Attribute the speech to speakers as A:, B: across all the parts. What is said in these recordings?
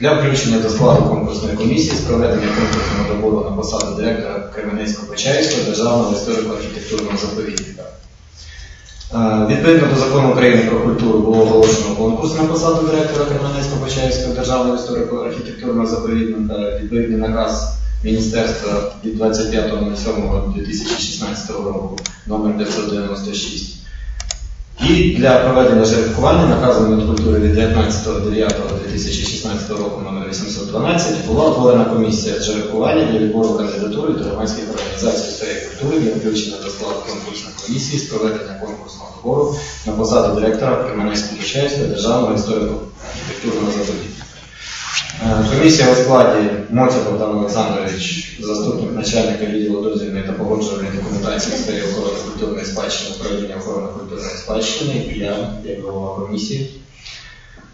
A: для включення до складу конкурсної комісії з проведення конкурсного добору на посаду директора Кременецько-Почаївського державного історико-архітектурного заповідника. Е, Відповідно до закону України про культуру було оголошено конкурс на посаду директора Кременецько-Почаївського державного історико-архітектурного заповідника. Відповідний наказ Міністерства від 25.07.2016 року номер 996. І для проведення жеребкування наказом Мінкультури від 19.09.2016 року номер 812 була утворена комісія з для відбору кандидатури до громадських організацій сфері культури для включення до складу конкурсної комісії з проведення конкурсного добору на посаду директора Кременецького Почаївського державного історико-архітектурного заповідника. Е, Комісія у складі Моця Богдан Олександрович, заступник начальника відділу дозвільної та погоджувальної документації у сфері охорони культурної спадщини, управління охорони культурної спадщини, і я, як голова комісії.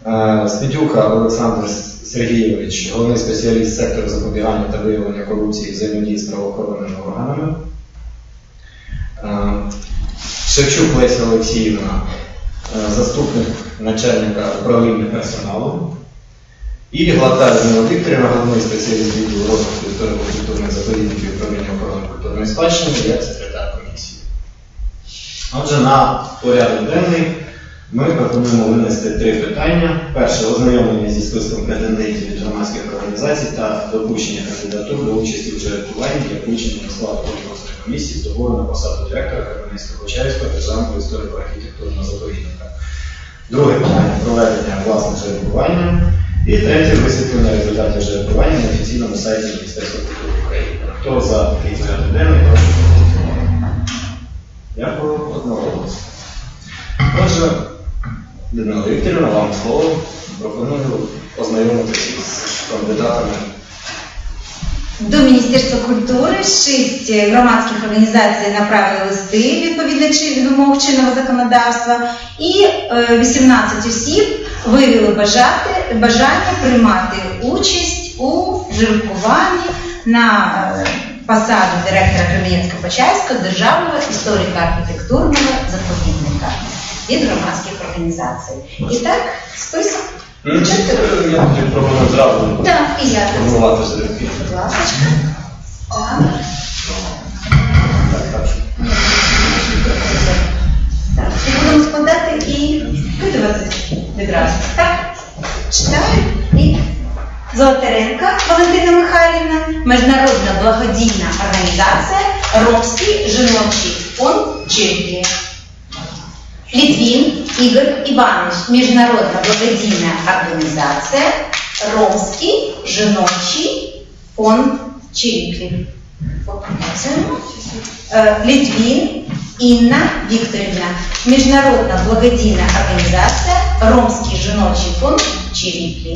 A: Е, Спідюка Олександр Сергійович, головний спеціаліст сектору запобігання та виявлення корупції взаємодії з правоохоронними органами. Е, Шевчук Леся Олексіївна, заступник начальника управління персоналу. І Глата Людмила Вікторівна, головний спеціаліст відділу розвитку історико-культурних заповідників управління охорони культурної спадщини, як секретар комісії. Отже, на порядок денний ми пропонуємо винести три питання. Перше ознайомлення зі списком претендентів від громадських організацій та допущення кандидатур до участі в жеребкуванні для включення на склад конкурсної комісії з добору на посаду директора Кременецького Почаївського державного історико-архітектурного заповідника. Друге питання проведення власне жеребкування. І третє висвітлення результатів жеребкування на офіційному сайті Міністерства культури України. Хто за такий порядок денний, прошу проголосувати. Дякую, одноголосно. Отже, Людмила Вікторівна, вам слово. Пропоную ознайомитися з кандидатами.
B: До Міністерства культури шість громадських організацій направили листи відповідно чи- вимог чинного законодавства, і е, 18 осіб виявили бажати, бажання приймати участь у жеребкуванні на е, посаду директора Кременецько-Почаївського державного історико-архітектурного заповідника від громадських організацій. І так, список. Чотири.
A: Я пропоную зразу
B: Так, і я. Будь ласка. Золотаренка Валентина Михайлівна, міжнародна благодійна організація Ромський жіночий фонд Чехії. Літвін Ігор Іванович, міжнародна благодійна організація Ромський жіночий фонд Чехії. Е, Літвін Інна Вікторівна, міжнародна благодійна організація Ромський жіночий фонд Чиріплі.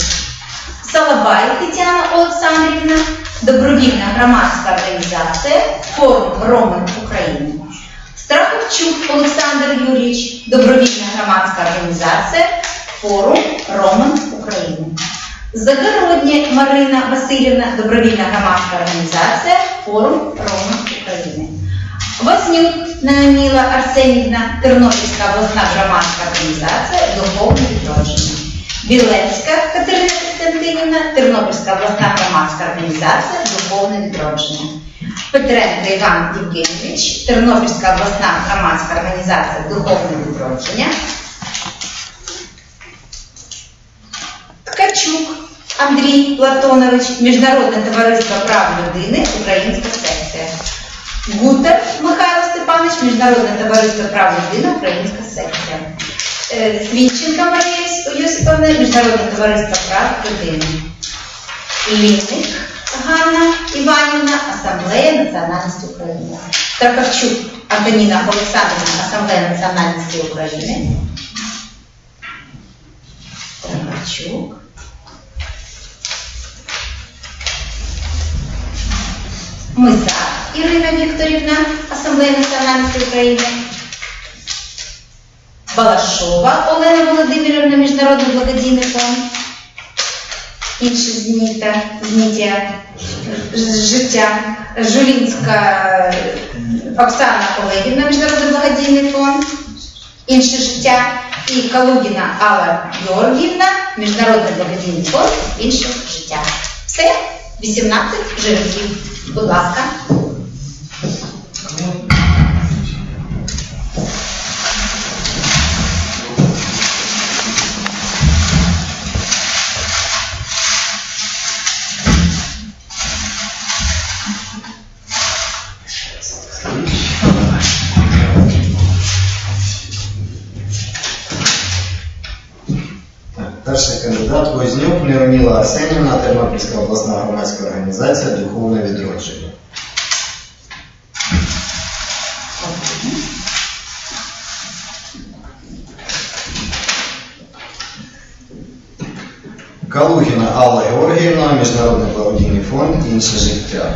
B: Салабай Тетяна Олександрівна, добровільна громадська організація Форум Ромен України. Страховчук Олександр Юрійович, добровільна громадська організація Форум Ромен України. Загородня Марина Васильівна, добровільна громадська організація Форум Ромен України. Вознюк Наоніла Арсенівна, Тернопільська обласна громадська організація Духовне відродження. Білецька Катерина Костянтинівна, Тернопільська обласна громадська організація Духовне відродження. Петренко Іван Євгенович, Тернопільська обласна громадська організація Духовне відродження. Ткачук Андрій Платонович, Міжнародне товариство прав людини, Українська секція. Гутер Михайло Степанович, Міжнародне товариство прав людини, Українська секція. Е, Свідченка Марія Йосиповна, Міжнародне товариство прав людини. Ліник Ганна Іванівна, Асамблея національності України. Таркавчук Антоніна Олександрівна, Асамблея національності України. Таркавчук. Миза Ірина Вікторівна, Асамблея національності України. Балашова Олена Володимирівна, Міжнародний благодійний фонд. Інші зніття, зняття життя. Жулінська Оксана Олегівна, Міжнародний благодійний фонд. Інше життя. І Калугіна Алла Георгіївна, Міжнародний благодійний фонд інше життя. Все, 18 жирків. Будь ласка.
A: Перший кандидат Вознюк Леоніла Арсенівна, Тернопільська обласна громадська організація Духовне відродження. Калугіна Алла Георгіївна, Міжнародний благодійний фонд Інше життя.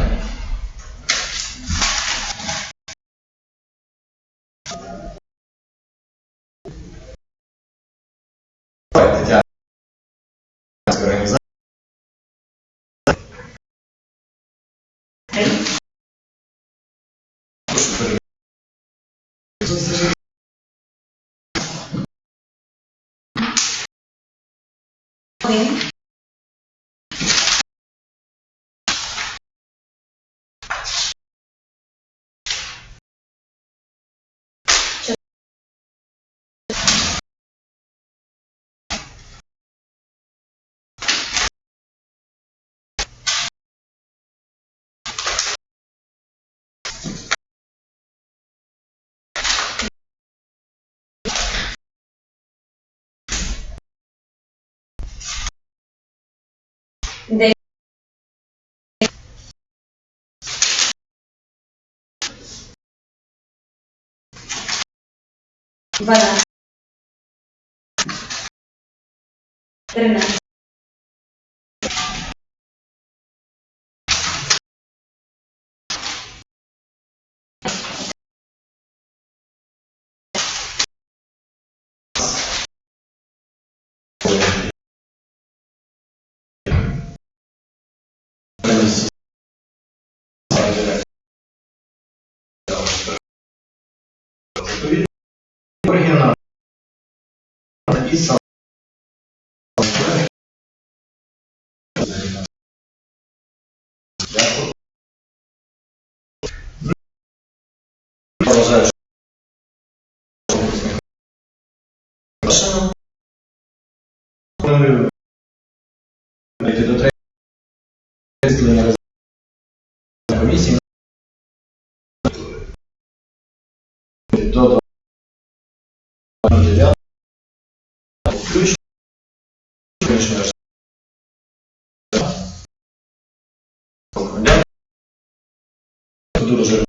B: दिन
A: de І продолжаю. Перейти до Дуже.